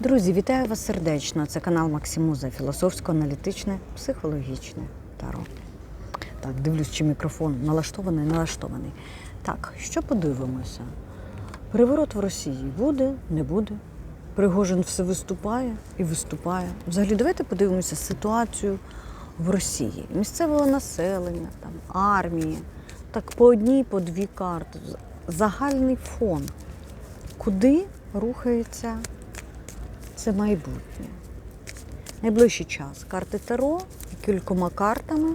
Друзі, вітаю вас сердечно. Це канал Максимуза, філософсько-аналітичне, психологічне таро. Так, дивлюсь, чи мікрофон налаштований, налаштований. Так, що подивимося? Переворот в Росії буде, не буде. Пригожин все виступає і виступає. Взагалі, давайте подивимося ситуацію в Росії. Місцевого населення, там, армії. Так, по одній, по дві карти. Загальний фон. Куди рухається це майбутнє. Найближчий час. Карти Таро кількома картами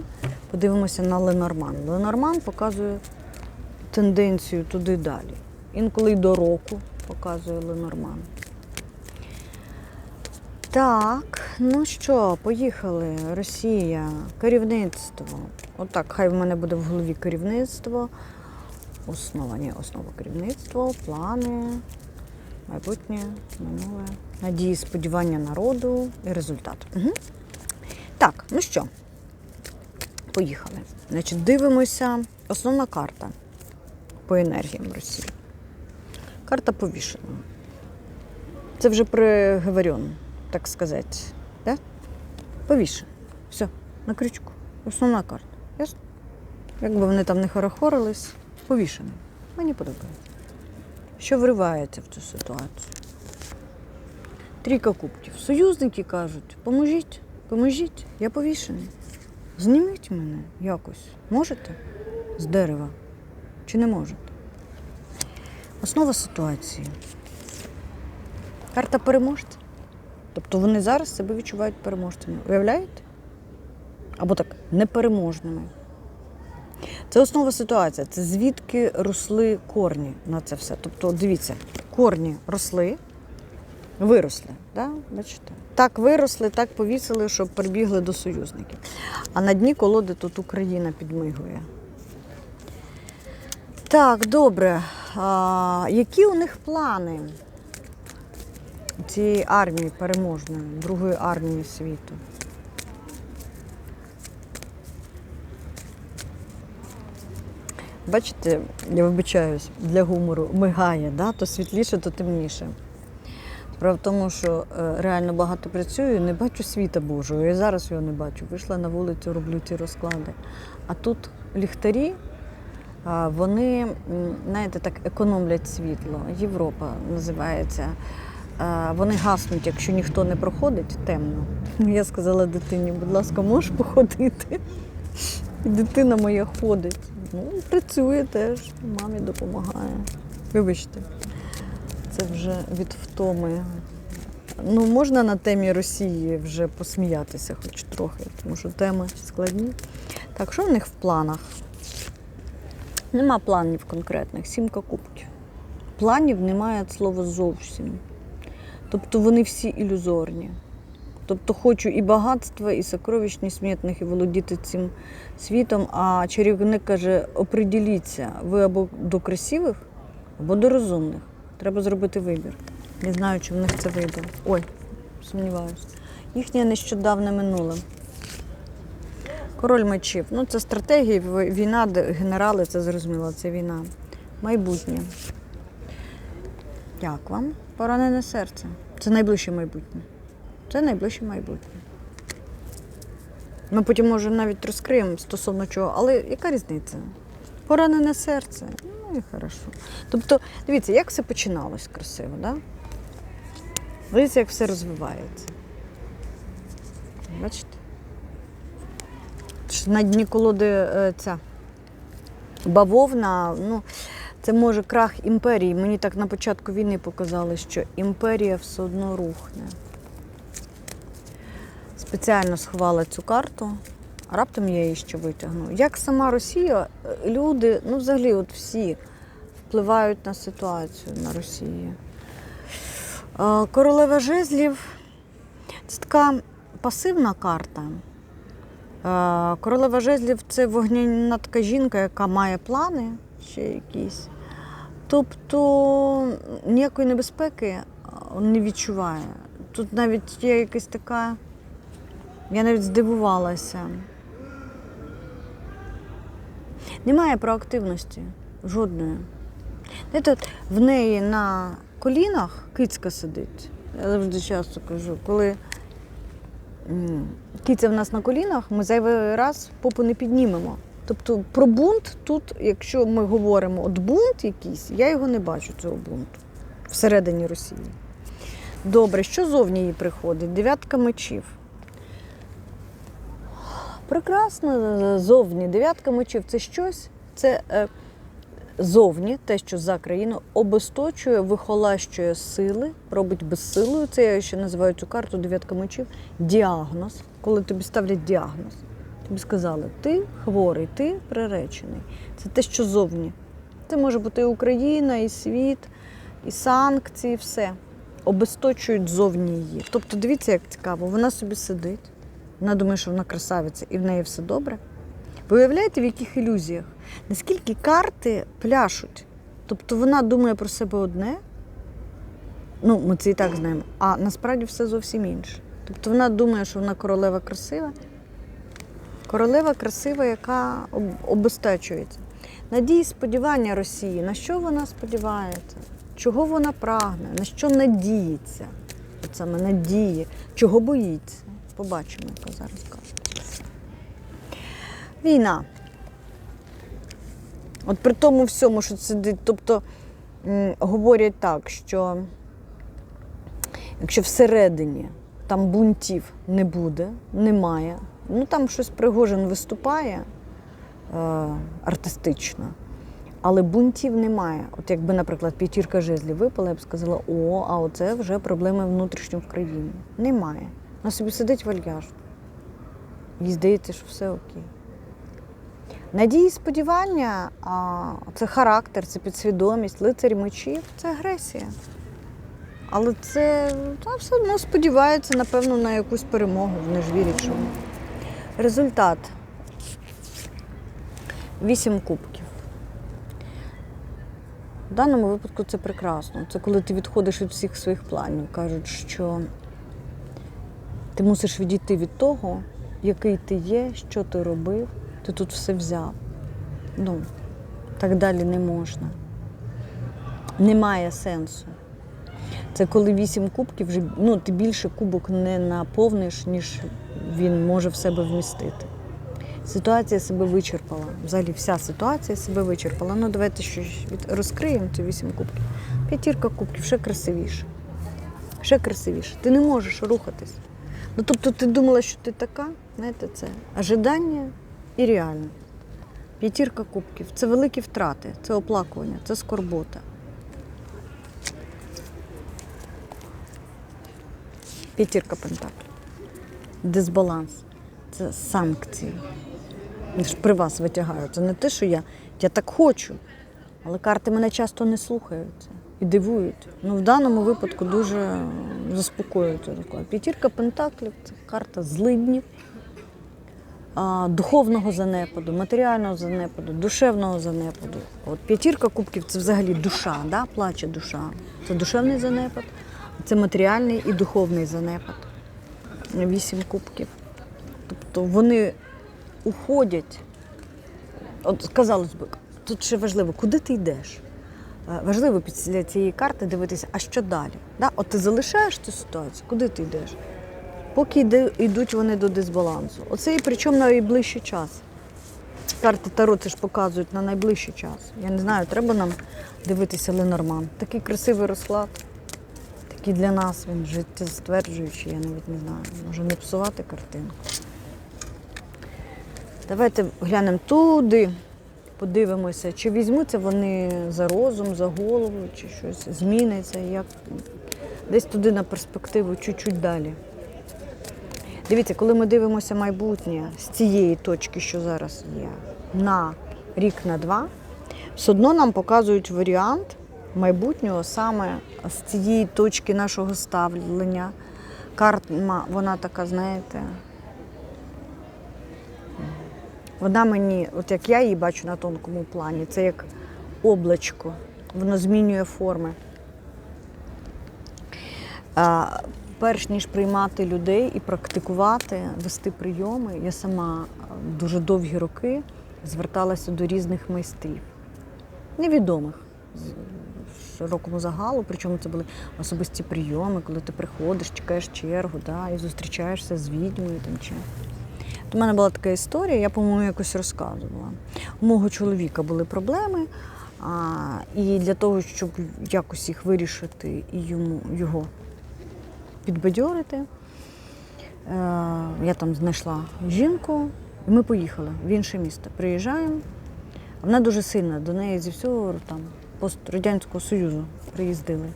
подивимося на Ленорман. Ленорман показує тенденцію туди далі. Інколи й до року показує Ленорман. Так, ну що, поїхали. Росія, керівництво. Отак, хай в мене буде в голові керівництво. Основа, ні, основа керівництва, плани, майбутнє, минуле, надії, сподівання народу і результат. Угу. Так, ну що, поїхали. Значить, дивимося. Основна карта по енергіям Росії. Карта повішена. Це вже приговорен, так сказати. Да? Повішен. Все, на крючку. Основна карта. Ясно? Якби вони там не хорохорились, повішений. Мені подобається. Що вривається в цю ситуацію? Трійка кубків. Союзники кажуть, поможіть, поможіть, я повішений. Зніміть мене якось. Можете? З дерева. Чи не можете? Основа ситуації. Карта переможця. Тобто вони зараз себе відчувають переможцями. Уявляєте? Або так, непереможними. Це основа ситуації. Це звідки росли корні на це все. Тобто, дивіться, корні росли, виросли. Да? Бачите? Так виросли, так повісили, щоб прибігли до союзників. А на дні колоди тут Україна підмигує. Так, добре. А, які у них плани цієї армії переможної, другої армії світу? Бачите, я вибачаюсь, для гумору мигає, да? то світліше, то темніше. Справа в тому, що е, реально багато працюю, не бачу світа Божого. Я зараз його не бачу. Вийшла на вулицю, роблю ці розклади. А тут ліхтарі, вони, знаєте, так економлять світло. Європа називається. Вони гаснуть, якщо ніхто не проходить, темно. Я сказала дитині, будь ласка, можеш походити? І дитина моя ходить. Ну, працює теж, мамі допомагає. Вибачте, це вже від втоми. Ну, можна на темі Росії вже посміятися хоч трохи, тому що теми складні. Так, що в них в планах? Нема планів конкретних, сімка кубків. Планів немає від слова зовсім. Тобто вони всі ілюзорні. Тобто хочу і багатства, і сокровищ несмітних, і володіти цим світом. А чарівник каже: оприділіться, ви або до красивих, або до розумних. Треба зробити вибір. Не знаю, чи в них це вийде. Ой, сумніваюся. Їхнє нещодавне минуле. Король мечів. Ну, це стратегія, війна, генерали, це зрозуміло, це війна. Майбутнє. Як вам? Поранене серце. Це найближче майбутнє. Це найближче майбутнє. Ми потім, може, навіть розкриємо стосовно чого, але яка різниця? Поранене серце. Ну і хорошо. Тобто, дивіться, як все починалось красиво, да? Дивіться, як все розвивається. Бачите? На дні колоди е, ця бавовна, ну, це може крах імперії. Мені так на початку війни показали, що імперія все одно рухне. Спеціально сховала цю карту, раптом я її ще витягну. Як сама Росія, люди, ну взагалі, от всі впливають на ситуацію на Росії. Е, Королева жезлів це така пасивна карта. Е, Королева жезлів це вогняна така жінка, яка має плани ще якісь. Тобто ніякої небезпеки е, не відчуває. Тут навіть є якась така. Я навіть здивувалася. Немає проактивності жодної. Знаєте, в неї на колінах кицька сидить. Я завжди часто кажу, коли киця в нас на колінах, ми зайвий раз попу не піднімемо. Тобто про бунт тут, якщо ми говоримо от бунт якийсь, я його не бачу, цього бунту всередині Росії. Добре, що зовні їй приходить? Дев'ятка мечів. Прекрасно зовні. Дев'ятка мечів це щось, це е, зовні, те, що за країну, обесточує, вихолащує сили, робить безсилою. Це я ще називаю цю карту дев'ятка мечів. Діагноз. Коли тобі ставлять діагноз. Тобі сказали, ти хворий, ти приречений. Це те, що зовні. Це може бути і Україна, і світ, і санкції, все. Обесточують зовні її. Тобто, дивіться, як цікаво, вона собі сидить, вона думає, що вона красавиця, і в неї все добре. Ви уявляєте, в яких ілюзіях? Наскільки карти пляшуть? Тобто вона думає про себе одне, ну, ми це і так знаємо, а насправді все зовсім інше. Тобто вона думає, що вона королева красива. Королева красива, яка об- обестачується. Надії, сподівання Росії. На що вона сподівається? Чого вона прагне? На що надіється? От саме надії. Чого боїться? Побачимо, яка зараз карта. Війна. От при тому всьому, що сидить, тобто говорять так, що якщо всередині там бунтів не буде, немає, ну там щось Пригожин виступає е, артистично, але бунтів немає. От якби, наприклад, п'ятірка жезлів випала, я б сказала, о, а оце вже проблеми внутрішньо в країні. Немає. Вона собі сидить вальяжно. Їй здається, що все окей. Надії, і сподівання це характер, це підсвідомість, лицарь мечів це агресія. Але це та, все одно сподівається, напевно, на якусь перемогу. Вони ж вірять. Результат. Вісім кубків. В даному випадку це прекрасно. Це коли ти відходиш від всіх своїх планів. Кажуть, що ти мусиш відійти від того, який ти є, що ти робив, ти тут все взяв. Ну, так далі не можна. Немає сенсу. Це коли вісім кубків, вже ну, ти більше кубок не наповниш, ніж він може в себе вмістити. Ситуація себе вичерпала. Взагалі вся ситуація себе вичерпала. Ну, давайте щось розкриємо ці вісім кубків. П'ятірка кубків ще красивіше. Ще красивіше. Ти не можеш рухатись. Ну, тобто ти думала, що ти така, знаєте, це ожидання і реально. П'ятірка кубків це великі втрати, це оплакування, це скорбота. П'ятірка пентаклів. Дисбаланс. Це санкції. При вас витягаю. Це не те, що я, я так хочу, але карти мене часто не слухаються і дивують. Ну, в даному випадку дуже заспокоюють. П'ятірка пентаклів це карта злиднів, духовного занепаду, матеріального занепаду, душевного занепаду. От п'ятірка кубків це взагалі душа, да? плаче душа. Це душевний занепад, це матеріальний і духовний занепад. Вісім кубків. Тобто вони уходять. От казалось би, тут ще важливо, куди ти йдеш? Е, Важливо після цієї карти дивитися, а що далі? Да? От ти залишаєш цю ситуацію, куди ти йдеш? Поки йдуть вони до дисбалансу. Оце і причому на найближчий час. Карти Таро це ж показують на найближчий час. Я не знаю, треба нам дивитися Ленорман. Такий красивий розклад, такий для нас він життєстверджуючий, я навіть не знаю. Може не псувати картинку. Давайте глянемо туди, подивимося, чи візьмуться вони за розум, за голову, чи щось зміниться, як десь туди на перспективу, чуть-чуть далі. Дивіться, коли ми дивимося майбутнє з цієї точки, що зараз є, на рік на два, все одно нам показують варіант майбутнього саме з цієї точки нашого ставлення. Карта, вона така, знаєте, вона мені, от як я її бачу на тонкому плані, це як облачко, воно змінює форми. А, перш ніж приймати людей і практикувати, вести прийоми, я сама дуже довгі роки зверталася до різних майстрів, невідомих. широкому загалу. Причому це були особисті прийоми, коли ти приходиш, чекаєш чергу, да, і зустрічаєшся з відьмою там чи. У мене була така історія, я, по-моєму, якось розказувала. У мого чоловіка були проблеми, а, і для того, щоб якось їх вирішити і йому його підбадьорити, е, я там знайшла жінку, і ми поїхали в інше місто. Приїжджаємо. Вона дуже сильна, до неї зі всього там пострадянського Союзу приїздили.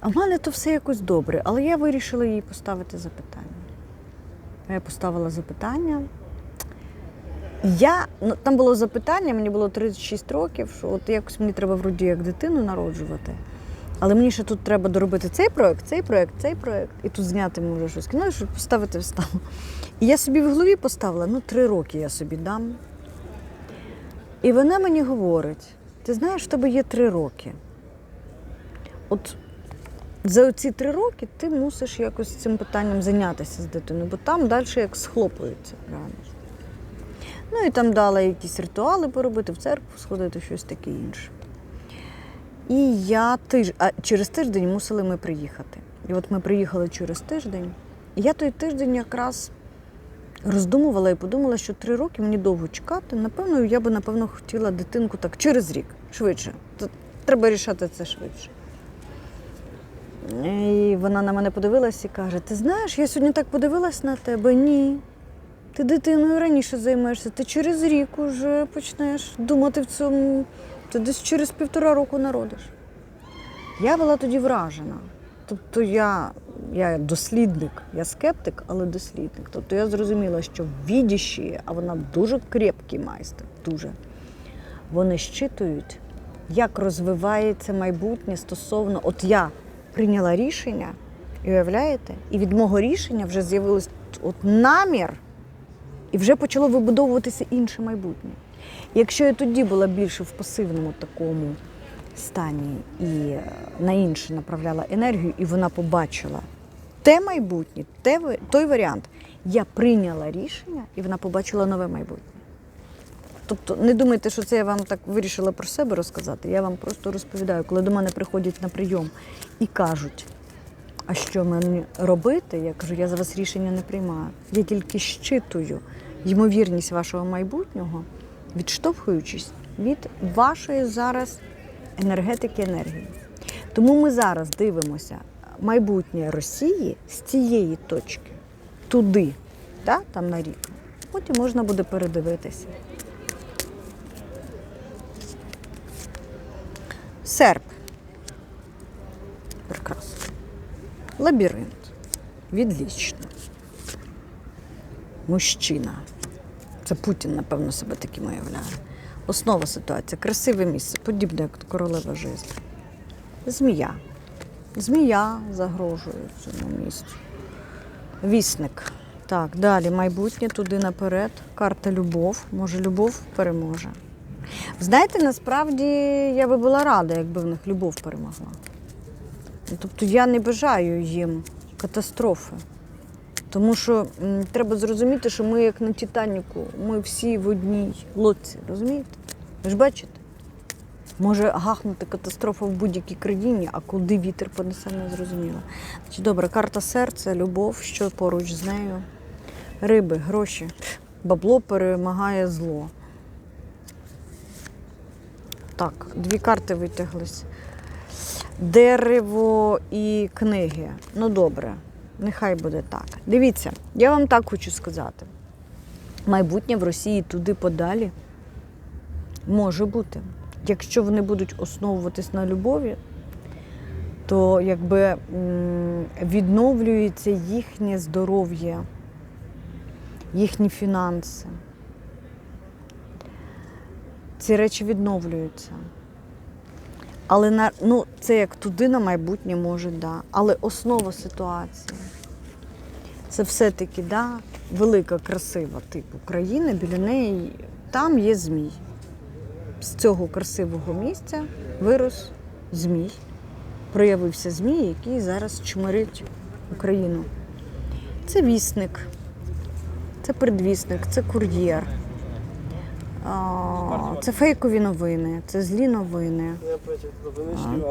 А в мене то все якось добре, але я вирішила їй поставити запитання. Я поставила запитання. Я, ну, там було запитання, мені було 36 років, що от якось мені треба вроді як дитину народжувати. Але мені ще тут треба доробити цей проект, цей проект, цей проект, і тут зняти може щось кіно, і щоб поставити вставу. І я собі в голові поставила, ну, три роки я собі дам. І вона мені говорить: ти знаєш, в тебе є три роки. От за ці три роки ти мусиш якось цим питанням зайнятися з дитиною, бо там далі як схлопується. Реально. Ну і там дала якісь ритуали поробити, в церкву сходити, щось таке інше. І я тиж... а через тиждень мусили ми приїхати. І от ми приїхали через тиждень. І я той тиждень якраз роздумувала і подумала, що три роки мені довго чекати. Напевно, я би напевно хотіла дитинку так через рік, швидше. Т- Треба рішати це швидше. І вона на мене подивилась і каже: Ти знаєш, я сьогодні так подивилась на тебе. Ні. Ти дитиною раніше займаєшся, ти через рік уже почнеш думати в цьому. Ти десь через півтора року народиш. Я була тоді вражена. Тобто я, я дослідник, я скептик, але дослідник. Тобто я зрозуміла, що відіші, а вона дуже крепкий майстер, дуже. Вони щитують, як розвивається майбутнє стосовно. От я прийняла рішення, і уявляєте, і від мого рішення вже з'явився от намір, і вже почало вибудовуватися інше майбутнє. Якщо я тоді була більше в пасивному такому стані і е, на інше направляла енергію, і вона побачила те майбутнє, те, той варіант, я прийняла рішення, і вона побачила нове майбутнє. Тобто не думайте, що це я вам так вирішила про себе розказати. Я вам просто розповідаю, коли до мене приходять на прийом і кажуть, а що мені робити? Я кажу, я за вас рішення не приймаю. Я тільки щитую ймовірність вашого майбутнього, відштовхуючись від вашої зараз енергетики енергії. Тому ми зараз дивимося майбутнє Росії з цієї точки туди, да, там на рік. Потім можна буде передивитися. Серп. Прекрасно. Лабіринт. Відлічно. Мужчина. Це Путін, напевно, себе таким уявляє. Основа ситуації. Красиве місце, подібне, як королева жезлів. Змія. Змія загрожує цьому місцю. Вісник. Так, далі майбутнє, туди наперед. Карта любов. Може, любов переможе. Знаєте, насправді я би була рада, якби в них любов перемогла. Тобто я не бажаю їм катастрофи. Тому що м, треба зрозуміти, що ми як на Титаніку, ми всі в одній лодці, розумієте? Ви ж бачите? Може гахнути катастрофа в будь-якій країні, а куди вітер понесе, не зрозуміло. Добре, карта серця, любов, що поруч з нею. Риби, гроші. Бабло перемагає зло. Так, дві карти витяглись. Дерево і книги. Ну добре, нехай буде так. Дивіться, я вам так хочу сказати. Майбутнє в Росії туди подалі може бути. Якщо вони будуть основуватись на любові, то якби відновлюється їхнє здоров'я, їхні фінанси. Ці речі відновлюються. Але на, ну, це як туди на майбутнє може, да. Але основа ситуації це все-таки да, велика, красива типу країна, біля неї там є змій. З цього красивого місця вирос змій. Проявився змій, який зараз чмирить Україну. Це вісник, це предвісник, це кур'єр. Це фейкові новини, це злі новини.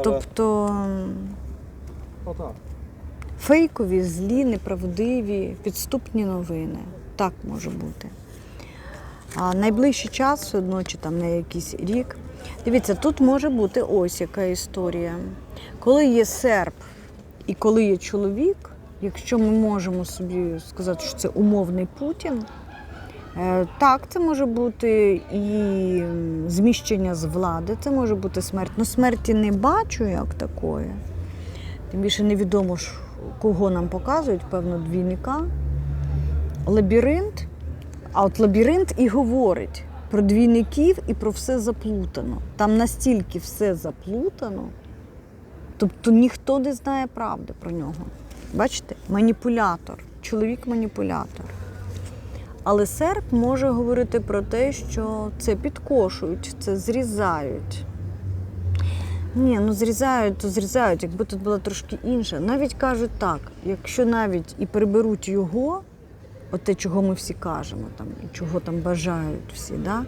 Тобто фейкові, злі, неправдиві, підступні новини. Так може бути. А найближчий час, все одно, чи там на якийсь рік. Дивіться, тут може бути ось яка історія. Коли є серп і коли є чоловік, якщо ми можемо собі сказати, що це умовний Путін, так, це може бути і зміщення з влади, це може бути смерть. Ну, смерті не бачу як такої. Тим більше невідомо кого нам показують, певно, двійника. Лабіринт. А от лабіринт і говорить про двійників і про все заплутано. Там настільки все заплутано, тобто ніхто не знає правди про нього. Бачите? Маніпулятор, чоловік-маніпулятор. Але серп може говорити про те, що це підкошують, це зрізають. Ні, ну зрізають, то зрізають, якби тут була трошки інша. Навіть кажуть так, якщо навіть і приберуть його, от те, чого ми всі кажемо, там, і чого там бажають всі, да?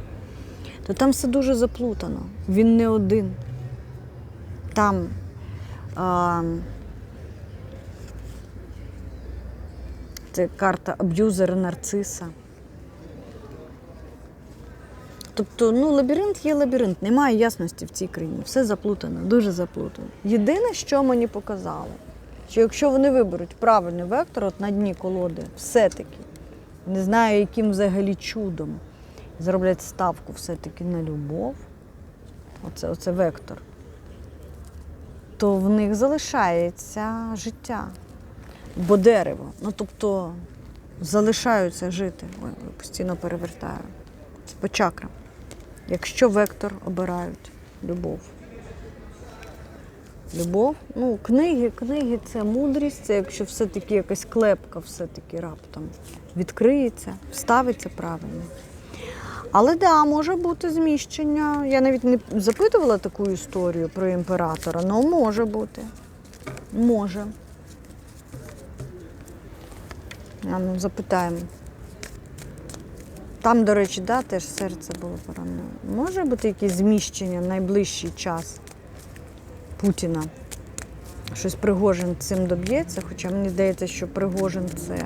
то там все дуже заплутано. Він не один. Там а, це карта аб'юзера нарциса. Тобто, ну, лабіринт є лабіринт, немає ясності в цій країні. Все заплутано, дуже заплутано. Єдине, що мені показало, що якщо вони виберуть правильний вектор, от на дні колоди, все-таки, не знаю, яким взагалі чудом, зроблять ставку все-таки на любов, оце, оце вектор, то в них залишається життя. Бо дерево. Ну, тобто залишаються жити. Ой, постійно перевертаю. Це по чакрам. Якщо вектор обирають любов. Любов, ну, книги, книги це мудрість, це якщо все-таки якась клепка все-таки раптом відкриється, вставиться правильно. Але да, може бути зміщення. Я навіть не запитувала таку історію про імператора, але може бути. Може. А ну, запитаємо. Там, до речі, да, теж серце було поранено. Може бути якесь зміщення в найближчий час Путіна? Щось Пригожин цим доб'ється, хоча мені здається, що Пригожин це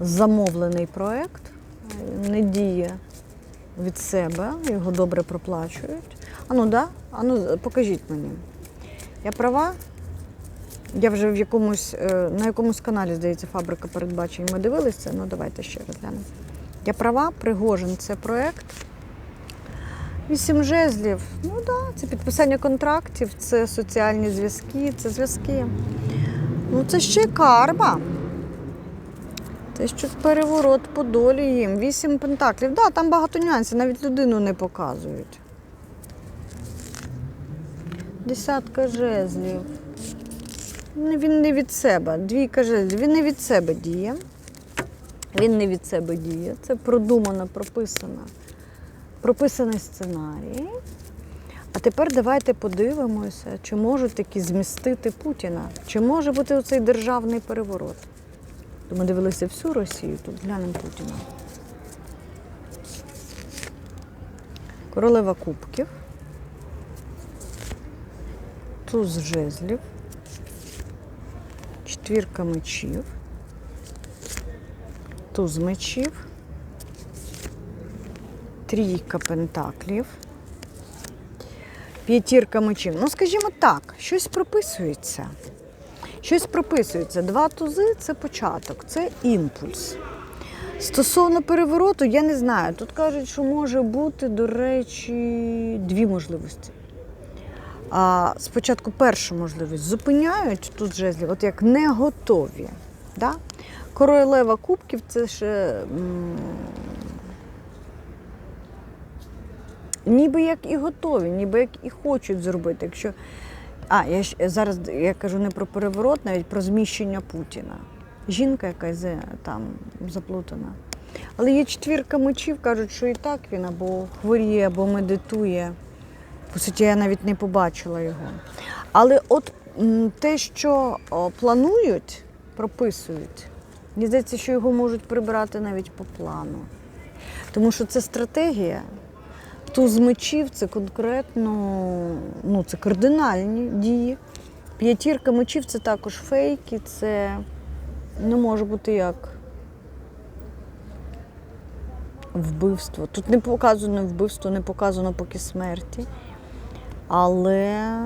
замовлений проект, не діє від себе, його добре проплачують. Ану, да? Ану, покажіть мені. Я права? Я вже в якомусь, е, на якомусь каналі, здається, фабрика передбачень. Ми дивилися ну давайте ще розглянемо. Я права, Пригожин це проект. Вісім жезлів. Ну так, да, це підписання контрактів, це соціальні зв'язки, це зв'язки. Ну, це ще карма. Це щось переворот по долі їм. Вісім пентаклів. Так, да, там багато нюансів, навіть людину не показують. Десятка жезлів. Він не від себе. Двійка жезлів. Він не від себе діє. Він не від себе діє. Це продумано, прописано. Прописаний сценарій. А тепер давайте подивимося, чи можуть такі змістити Путіна, чи може бути оцей державний переворот. То ми дивилися всю Росію, тут глянемо Путіна. Королева кубків. Туз жезлів. Четвірка мечів. Туз мечів. Трійка пентаклів. П'ятірка мечів. Ну, скажімо так, щось прописується. Щось прописується. Два тузи це початок, це імпульс. Стосовно перевороту, я не знаю. Тут кажуть, що може бути, до речі, дві можливості. А, спочатку першу можливість зупиняють тут жезлів, от як не готові. Да? Королева кубків це м, ніби як і готові, ніби як і хочуть зробити. Якщо... А, я ж зараз я кажу не про переворот, навіть про зміщення Путіна. Жінка якась е, там заплутана. Але є четвірка мечів, кажуть, що і так він або хворіє, або медитує. По суті, я навіть не побачила його. Але от те, що планують, прописують, мені здається, що його можуть прибирати навіть по плану. Тому що це стратегія. Туз мечів це конкретно, ну це кардинальні дії. П'ятірка мечів це також фейки, це не може бути як вбивство. Тут не показано вбивство, не показано поки смерті. Але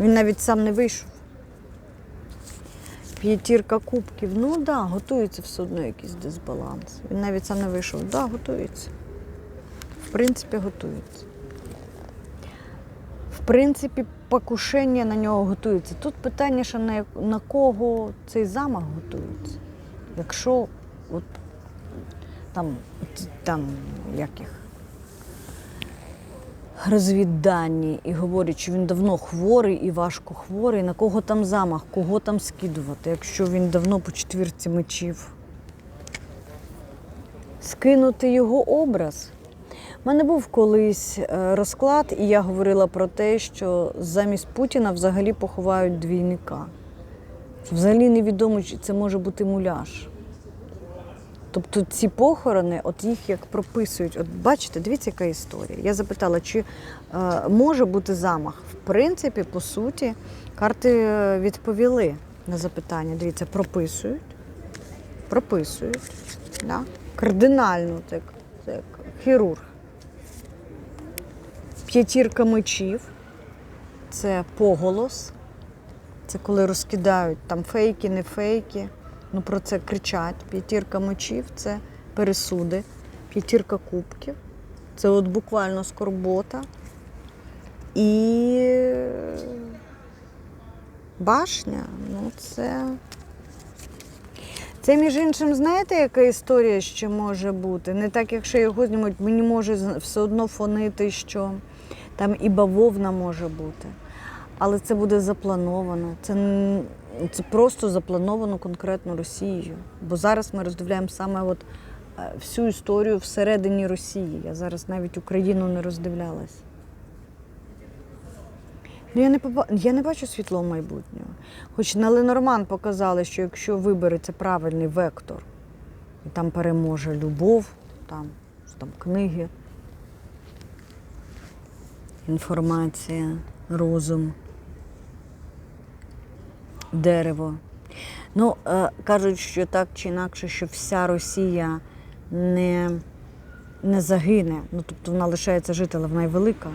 він навіть сам не вийшов. П'ятірка кубків. Ну так, да, готується все одно якийсь дисбаланс. Він навіть сам не вийшов. Так, да, готується. В принципі, готується. В принципі, покушення на нього готується. Тут питання, що на, на кого цей замах готується. Якщо от, там, там як їх, розвіддані і говорять, що він давно хворий і важко хворий, на кого там замах, кого там скидувати, якщо він давно по четвірці мечів. Скинути його образ. У мене був колись е, розклад, і я говорила про те, що замість Путіна взагалі поховають двійника. Взагалі невідомо, чи це може бути муляж. Тобто ці похорони, от їх як прописують, от бачите, дивіться, яка історія. Я запитала, чи е, може бути замах. В принципі, по суті, карти е, відповіли на запитання. Дивіться, прописують, прописують. Да? Кардинально, так, як хірург. П'ятірка мечів це поголос. Це коли розкидають там фейки, не фейки. Ну про це кричать. П'ятірка мечів це пересуди. П'ятірка кубків. Це от буквально скорбота. І башня, ну це. Це, між іншим, знаєте, яка історія ще може бути? Не так, якщо його знімуть, мені може все одно фонити, що там і бавовна може бути. Але це буде заплановано. Це, це просто заплановано конкретно Росією. Бо зараз ми роздивляємо саме от е, всю історію всередині Росії. Я зараз навіть Україну не роздивлялась. Ну, я не поба... я не бачу світлого майбутнього. Хоч на Ленорман показали, що якщо вибереться правильний вектор, і там переможе любов, там, там книги, інформація, розум, дерево. Ну, е, кажуть, що так чи інакше, що вся Росія не, не загине. Ну, тобто вона лишається жити, але вона й велика.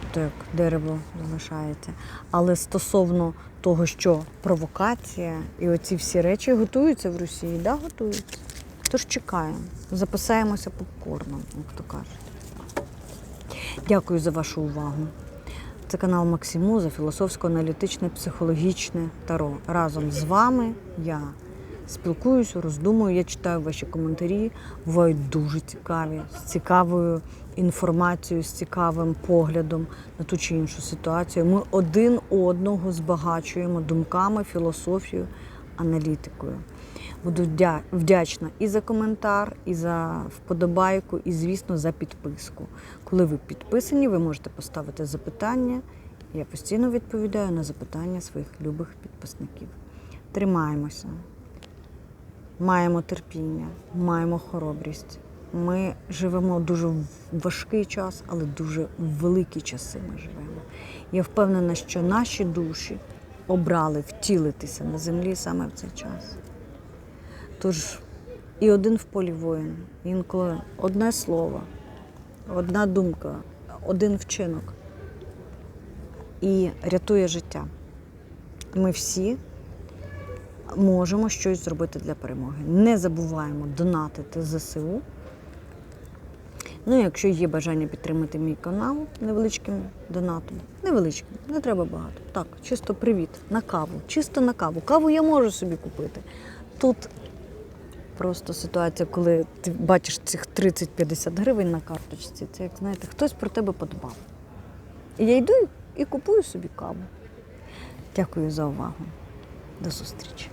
Тобто як дерево залишається. Але стосовно того, що провокація і оці всі речі готуються в Росії, да, готуються. Тож чекаємо, записаємося попкорном, як то кажуть. Дякую за вашу увагу. Це канал Максимуза, філософсько-аналітичне, психологічне таро. Разом з вами я спілкуюся, роздумую, я читаю ваші коментарі, бувають дуже цікаві, з цікавою інформацією, з цікавим поглядом на ту чи іншу ситуацію. Ми один одного збагачуємо думками, філософією, аналітикою. Буду вдячна і за коментар, і за вподобайку, і, звісно, за підписку. Коли ви підписані, ви можете поставити запитання. Я постійно відповідаю на запитання своїх любих підписників. Тримаємося, маємо терпіння, маємо хоробрість. Ми живемо дуже важкий час, але дуже великі часи ми живемо. Я впевнена, що наші душі обрали втілитися на землі саме в цей час. Тож і один в полі воїн, інколи одне слово, одна думка, один вчинок і рятує життя. Ми всі можемо щось зробити для перемоги. Не забуваємо донатити ЗСУ. Ну, якщо є бажання підтримати мій канал невеличким донатом, невеличким, не треба багато. Так, чисто привіт, на каву, чисто на каву. Каву я можу собі купити. Тут просто ситуація, коли ти бачиш цих 30-50 гривень на карточці, це як знаєте, хтось про тебе подбав. І я йду і купую собі каву. Дякую за увагу. До зустрічі.